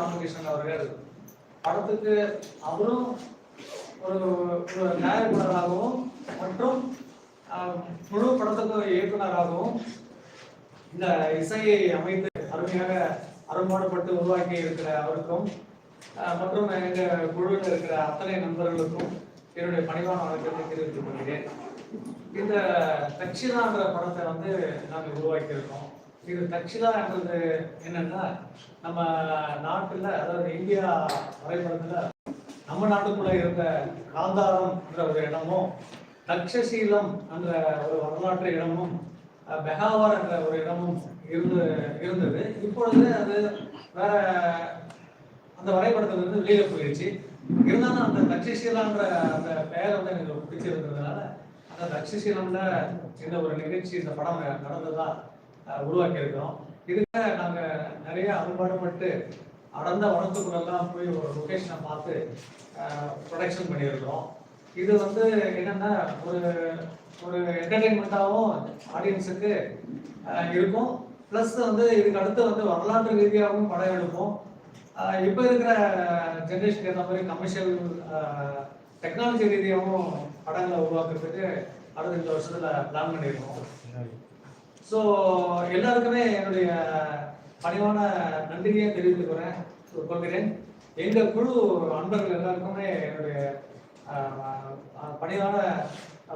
ராமகிருஷ்ணன் அவர்கள் படத்துக்கு அவரும் ஒரு ஒரு தயாரிப்பாளராகவும் மற்றும் முழு படத்துக்கு இயக்குனராகவும் இந்த இசையை அமைத்து அருமையாக அரும்பாடுபட்டு உருவாக்கி இருக்கிற அவருக்கும் மற்றும் எங்க குழுவில் இருக்கிற அத்தனை நண்பர்களுக்கும் என்னுடைய பணிவான வணக்கத்தை தெரிவித்துக் கொள்கிறேன். இந்த தக்ஷிதான்ற படத்தை வந்து நாங்கள் உருவாக்கி இருக்கோம் இது தக்ஷிதா என்றது என்னன்னா நம்ம நாட்டில் அதாவது இந்தியா வரைபடத்தில் நம்ம நாட்டுக்குள்ள இருந்த காந்தாரம் என்ற ஒரு இடமும் தக்ஷசீலம் என்ற ஒரு வரலாற்று இடமும் பெகாவார் என்ற ஒரு இடமும் இருந்து இருந்தது. இப்பொழுது அது வேற அந்த வரைபடத்துல இருந்து வெளியில போயிடுச்சு இருந்தாலும் அந்த தக்ஷசீலான்ற அந்த பெயர் வந்து எனக்கு பிடிச்சிருந்ததுனால அந்த தக்ஷசீலம்ல இந்த ஒரு நிகழ்ச்சி இந்த படம் நடந்ததா அஹ், உருவாக்கி இருக்கிறோம் இதுக்கு நாங்க நிறைய அறுபாடுபட்டு அடர்ந்த வனத்துக்குள்ளெல்லாம் போய் ஒரு லொகேஷனை பார்த்து ப்ரொடக்ஷன் பண்ணியிருக்கிறோம். இது வந்து என்னன்னா ஒரு ஒரு என்டர்டெயின்மெண்ட்டாகவும் ஆடியன்ஸுக்கு இருக்கும். ப்ளஸ் வந்து இதுக்கு அடுத்து வந்து வரலாற்று ரீதியாகவும் படம் எடுப்போம். இப்போ இருக்கிற ஜென்ரேஷனுக்கு ஏற்ற மாதிரி கமர்ஷியல் டெக்னாலஜி ரீதியாகவும் படங்களை உருவாக்குறதுக்கு அடுத்த இந்த வருஷத்தில் பிளான் பண்ணியிருக்கோம். ஸோ எல்லாருக்குமே என்னுடைய பணிவான நன்றியை தெரிவித்துக்கிறேன் கொள்கிறேன். எங்கள் குழு அன்பர்கள் எல்லாருக்குமே என்னுடைய பணிவான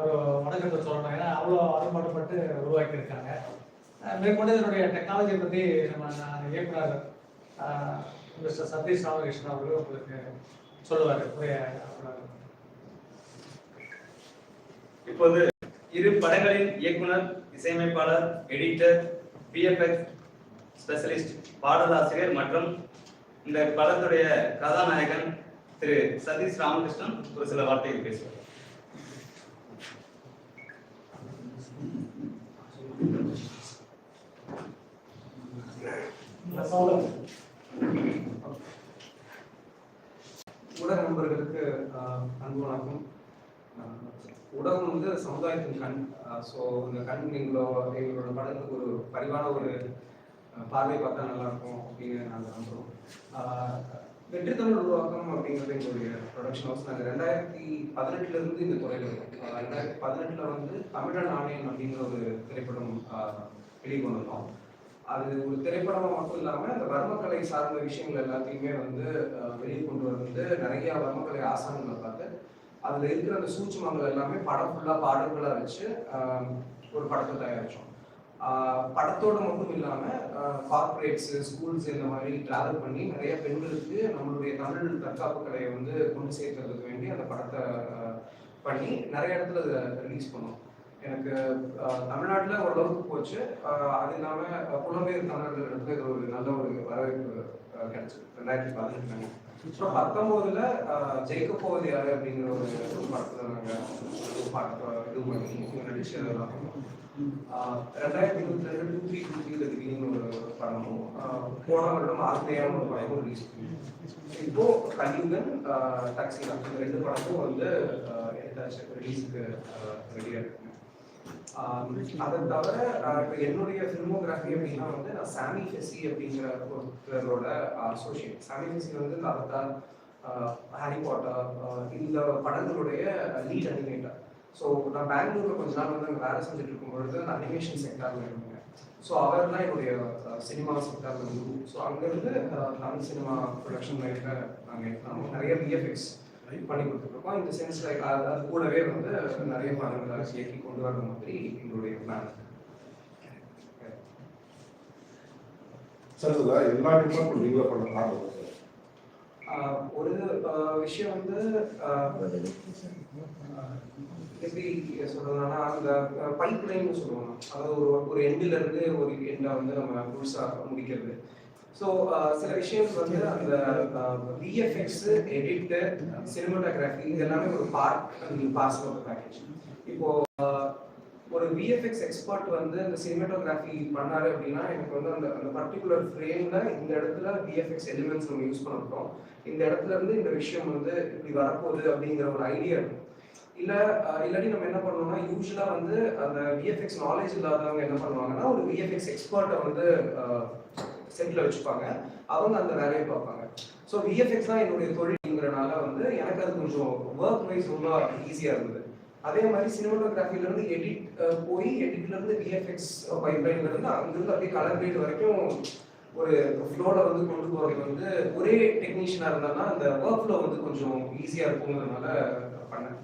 ஒரு வணக்கத்தை சொல்லணும். ஏன்னா அவ்வளோ அரும்பாடுபட்டு உருவாக்கியிருக்காங்க. மேற்கொண்டு இதனுடைய டெக்னாலஜி பற்றி நம்ம நான் இயக்குனர் மிஸ்டர் சதீஷ் ராமகிருஷ்ணன் அவர்கள் உங்களுக்கு சொல்லுவார் இப்போது இரு படங்களின் இயக்குனர் இசையமைப்பாளர் எடிட்டர் விஎஃப்எக்ஸ் ஸ்பெஷலிஸ்ட் பாடலாசிரியர் மற்றும் இந்த படத்துடைய கதாநாயகன் திரு சதீஷ் ராமகிருஷ்ணன் ஒரு சில வார்த்தைகள் பேசுவார். ஊடக ஆஹ், வந்து சமுதாயத்தின் கண். ஸோ இந்த கண் எங்களோ எங்களோட படத்துக்கு ஒரு பரிவான ஒரு பார்வை பார்த்தா நல்லா இருக்கும் அப்படின்னு நாங்கள் நம்புகிறோம் வெற்றி தமிழ் உருவாக்கம் அப்படிங்கிறது எங்களுடைய ப்ரொடக்ஷன் ஹவுஸ் நாங்கள் ரெண்டாயிரத்தி பதினெட்டுல இருந்து இந்த துறையில் இருக்கோம். ரெண்டாயிரத்தி பதினெட்டுல வந்து தமிழன் நாணயம் அப்படிங்கிற ஒரு திரைப்படம் வெளியே வெளிக்கொண்டு வந்தோம் அது ஒரு திரைப்படமாக மட்டும் இல்லாமல் அந்த வர்மக்கலை சார்ந்த விஷயங்கள் எல்லாத்தையுமே வந்து வெளியே கொண்டு வந்து நிறைய வர்மக்கலை ஆசான்களை பார்த்து அதுல இருக்கிற அந்த சூட்சமங்கள் எல்லாமே படம் ஃபுல்லா பாடல்களா வச்சு ஒரு படத்தை தயாரிச்சோம். படத்தோட மட்டும் இல்லாம கார்பரேட்ஸ் ஸ்கூல்ஸ் இந்த மாதிரி டிராவல் பண்ணி நிறைய பெண்களுக்கு நம்மளுடைய தமிழ் தற்காப்பு கலையை வந்து கொண்டு சேர்க்கறதுக்கு வேண்டி அந்த படத்தை பண்ணி நிறைய இடத்துல அதை ரிலீஸ் பண்ணோம். எனக்கு தமிழ்நாட்டில் ஓரளவுக்கு போச்சு. அது இல்லாமல் அஹ், புலம்பெயர் தமிழர்கள் இடத்துல இது ஒரு நல்ல ஒரு வரவேற்பு அஹ், கிடைச்சது ரெண்டாயிரத்தி பதினெட்டு ஸோ பத்தொன்பதுல ஜெயிக்க போவது யாரு அப்படிங்கிற ஒரு படத்துல நாங்க படத்தை இது பண்ணி நடிச்சு ரெண்டாயிரத்தி இருபத்தி ரெண்டு டூ த்ரீ டூ த்ரீல திடீர்னு ஒரு படமும் போன வருடம் ஆசிரியான ஒரு படமும் ரிலீஸ் பண்ணி இப்போ கலியுகன் டாக்ஸி ரெண்டு படமும் வந்து ரிலீஸுக்கு இருக்கு அதை தவிர என்னுடைய ஃபில்மோகிராஃபி அப்படின்னா வந்து நான் சாமி ஃபெசி அப்படிங்கிற ஒருத்தரோட அசோசியேட் சாமி ஃபெசி வந்து இந்த அவதார் ஹாரி பாட்டர் இந்த படங்களுடைய லீட் அனிமேட்டர் ஸோ நான் பெங்களூர்ல கொஞ்ச நாள் வந்து அங்கே வேலை செஞ்சுட்டு இருக்கும் பொழுது அந்த அனிமேஷன் செக்டார்ல இருந்தேன். ஸோ அவர் தான் என்னுடைய சினிமா செக்டார்ல குரு ஸோ அங்கேருந்து தமிழ் சினிமா ப்ரொடக்ஷன் லைஃப்பில் நாங்கள் நிறைய விஎஃப்எக்ஸ் பண்ணி கொடுத்துருக்கோம் இந்த சென்ஸ் லைக் அது கூடவே வந்து நிறைய படங்களை இயக்கி கொண்டு வர மாதிரி எங்களுடைய பிளான் சார் எல்லா டிபார்ட்மெண்ட் நீங்களே பண்ண ஒரு விஷயம் வந்து எப்படி சொல்றதுன்னா அந்த பைப் லைன் சொல்லுவாங்க. அதாவது ஒரு ஒரு எண்டில் இருந்து ஒரு எண்டை வந்து நம்ம முழுசா முடிக்கிறது. ஸோ uh, சில விஷயம் வந்து அந்த விஎஃப்எக்ஸ் எடிட்டு சினிமாட்டோகிராஃபி இது எல்லாமே ஒரு பார்ட் பார்சல் ஆஃப் பேக்கேஜ் இப்போ uh, ஒரு விஎஃப்எக்ஸ் எக்ஸ்பர்ட் வந்து இந்த சினிமாட்டோகிராஃபி பண்ணாரு அப்படின்னா எனக்கு வந்து அந்த அந்த பர்டிகுலர் ஃப்ரேம்ல இந்த இடத்துல விஎஃப்எக்ஸ் எலிமெண்ட்ஸ் நம்ம யூஸ் பண்ண இந்த இடத்துல இருந்து இந்த விஷயம் வந்து இப்படி வரப்போகுது அப்படிங்கிற ஒரு ஐடியா இருக்கும் இல்லை uh, இல்லாட்டி நம்ம என்ன பண்ணோம்னா யூஸ்வலாக வந்து அந்த விஎஃப்எக்ஸ் நாலேஜ் இல்லாதவங்க என்ன பண்ணுவாங்கன்னா ஒரு விஎஃப்எக்ஸ் எக்ஸ்பர்ட்டை வந்து செட்டில் வச்சுப்பாங்க. அவங்க அந்த வேலையை பார்ப்பாங்க. ஸோ விஎஃப்எக்ஸ் தான் என்னுடைய தொழில்ங்கிறனால வந்து எனக்கு அது கொஞ்சம் ஒர்க் வைஸ் ரொம்ப ஈஸியாக இருந்தது. அதே மாதிரி சினிமாட்டோகிராஃபிலேருந்து எடிட் போய் எடிட்லேருந்து விஎஃப்எக்ஸ் பைப்லைன்லேருந்து அங்கேருந்து அப்படியே கலர் கிரேட் வரைக்கும் ஒரு ஃப்ளோவில் வந்து கொண்டு போகிறது வந்து ஒரே டெக்னீஷியனாக இருந்தாலும் அந்த ஒர்க் ஃப்ளோ வந்து கொஞ்சம் ஈஸியாக இருக்குங்கிறதுனால பண்ணேன்.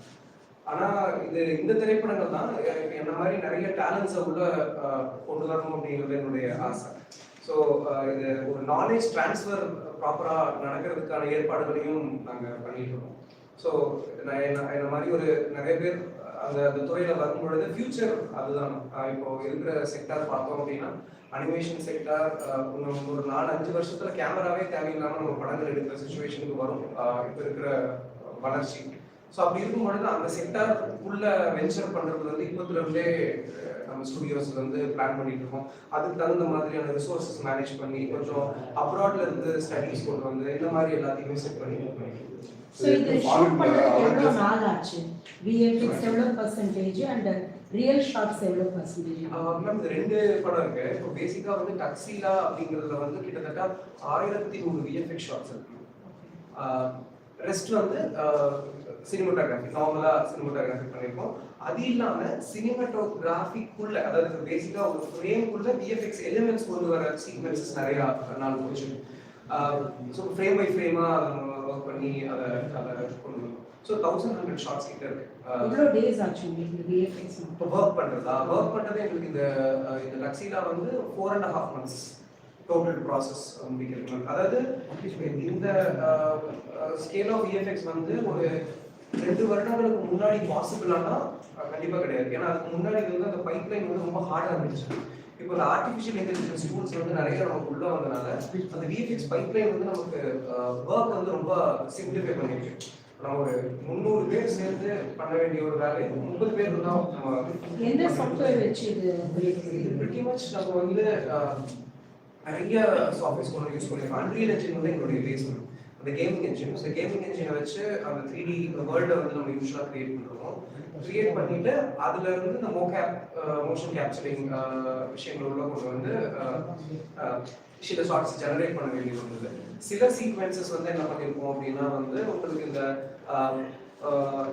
ஆனால் இது இந்த திரைப்படங்கள் தான் என்ன மாதிரி நிறைய டேலண்ட்ஸை உள்ள கொண்டு வரணும் அப்படிங்கிறது என்னுடைய ஆசை. ஸோ uh, இது ஒரு நாலேஜ் ட்ரான்ஸ்ஃபர் ப்ராப்பராக நடக்கிறதுக்கான ஏற்பாடுகளையும் நாங்கள் பண்ணிட்டு இருக்கோம் ஸோ நான் என்ன மாதிரி ஒரு நிறைய பேர் அந்த அந்த துறையில வரும்பொழுது ஃபியூச்சர் அதுதான். இப்போ இருக்கிற செக்டார் பார்த்தோம் அப்படின்னா அனிமேஷன் செக்டார் ஒரு நாலு அஞ்சு வருஷத்துல கேமராவே தேவையில்லாம நம்ம படங்கள் எடுக்கிற சுச்சுவேஷனுக்கு வரும். இப்போ இருக்கிற வளர்ச்சி. ஸோ அப்படி இருக்கும் பொழுது அந்த செக்டார் உள்ள வெஞ்சர் பண்ணுறது வந்து இப்பத்துல இருந்தே நம்ம ஸ்டுடியோஸ்ல வந்து பிளான் பண்ணிட்டு இருக்கோம் அதுக்கு தகுந்த மாதிரியான ரிசோர்சஸ் மேனேஜ் பண்ணி கொஞ்சம் அப்ராட்ல இருந்து ஸ்டடிஸ் கொண்டு வந்து இந்த மாதிரி எல்லாத்தையுமே செட் பண்ணி. ஸோ இது ஷூட் பண்ணுறதுக்கு எவ்வளோ நாள் ஆச்சு? விஎஃப்எக்ஸ் எவ்வளோ பர்சன்டேஜ் அண்ட் ரியல் ஷார்ட்ஸ் எவ்வளோ பர்சன்டேஜ் மேம் இது ரெண்டு படம் இருக்கு. இப்போ பேசிக்கா வந்து டக்ஸிலா அப்படிங்கிறதுல வந்து கிட்டத்தட்ட ஆயிரத்தி நூறு விஎஃப்எக்ஸ் ஷாட்ஸ் இருக்கு. ரெஸ்ட் வந்து சினிமோட்டோகிராஃபி நார்மலா சினிமோட்டோகிராஃபி பண்ணியிருக்கோம் அது இல்லாம சினிமாட்டோகிராஃபிக்குள்ள அதாவது பேசிக்கா ஒரு ஃப்ரேம்குள்ள விஎஃப்எக்ஸ் எலிமெண்ட்ஸ் கொண்டு வர சீக்வன்சஸ் நிறைய நாள் போச்சு ஸோ ஃப்ரேம் பை ஃப்ரேமா ஒர்க் பண்ணி அதை அதை கொண்டு ஸோ தௌசண்ட் ஹண்ட்ரட் ஷார்ட்ஸ் கிட்ட இருக்கு. இப்போ ஒர்க் பண்றதா? ஒர்க் பண்றது எங்களுக்கு இந்த இந்த லக்ஸிலா வந்து four and half months total process முடிக்கிறது அதாவது இந்த ஸ்கேல் ஆஃப் விஎஃப்எக்ஸ் வந்து ஒரு ரெண்டு வருடங்களுக்கு முன்னாடி பாசிபிளானா கண்டிப்பா கிடையாது. ஏன்னா அதுக்கு முன்னாடி வந்து அந்த பைப்லைன் வந்து ரொம்ப ஹார்டா இருந்துச்சு. இப்போ இந்த ஆர்டிஃபிஷியல் இன்டெலிஜென்ஸ் டூல்ஸ் வந்து நிறைய நமக்கு உள்ள வந்தனால அந்த விஎஃப்எக்ஸ் பைப்லைன் வந்து நமக்கு ஒர்க் வந்து ரொம்ப சிம்பிளிஃபை பண்ணிருக்கு நம்ம ஒரு முந்நூறு பேர் சேர்ந்து பண்ண வேண்டிய ஒரு வேலை முப்பது பேர் தான் எந்த சாஃப்ட்வேர் வச்சு இது pretty much நம்ம வந்து நிறைய சாஃப்ட்வேர்ஸ் யூஸ் பண்ணிருக்கோம். அன்ரியல் என்ஜின் வந்து எங்களுடைய பேஸ்மெண்ட் இந்த கேமிங் என்ஜின் ஸோ கேமிங் என்ஜினை வச்சு அந்த த்ரீ டி வேர்ல்டை வந்து நம்ம யூஸ்வலாக கிரியேட் பண்ணுறோம் கிரியேட் பண்ணிட்டு அதுல இருந்து இந்த மோகேப் மோஷன் கேப்சரிங் விஷயங்கள் உள்ள கொண்டு வந்து சில ஷார்ட்ஸ் ஜெனரேட் பண்ண வேண்டியது இருந்தது. சில சீக்வன்சஸ் வந்து என்ன பண்ணியிருக்கோம் அப்படின்னா வந்து உங்களுக்கு இந்த